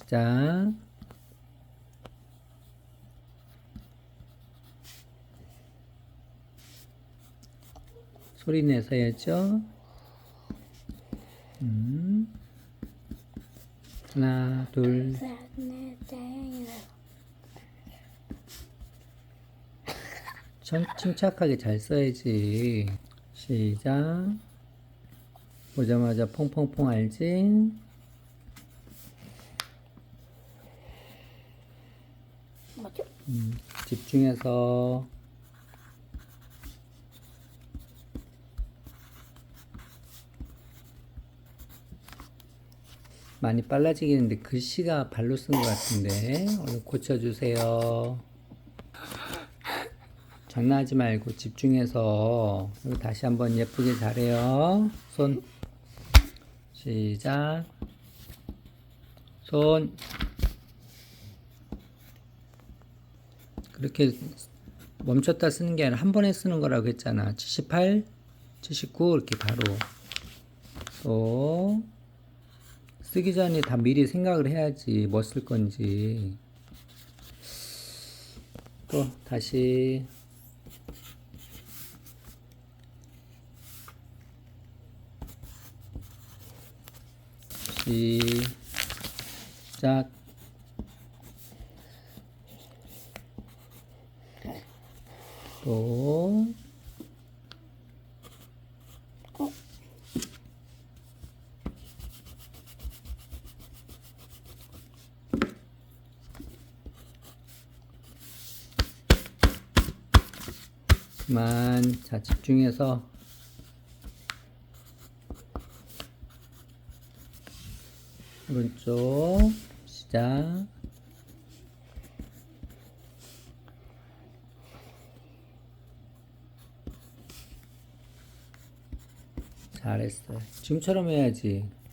시작. 소리 내서 해야죠. 음. 하나, 둘. 참 침착하게 잘 써야지. 시작. 보자마자 퐁퐁퐁 알지? 음, 집중해서 많이 빨라지겠는데 글씨가 발로 쓴 것 같은데 얼른 고쳐주세요. 장난하지 말고 집중해서 다시 한번 예쁘게 잘해요. 손 시작. 손 그렇게 멈췄다 쓰는 게 아니라 한 번에 쓰는 거라고 했잖아. 78, 79 이렇게 바로. 또 쓰기 전에 다 미리 생각을 해야지 뭐 쓸 건지. 또 다시. 시작 또. 그만. 자 집중해서. 오른쪽. 시작 잘했어 지금처럼 해야지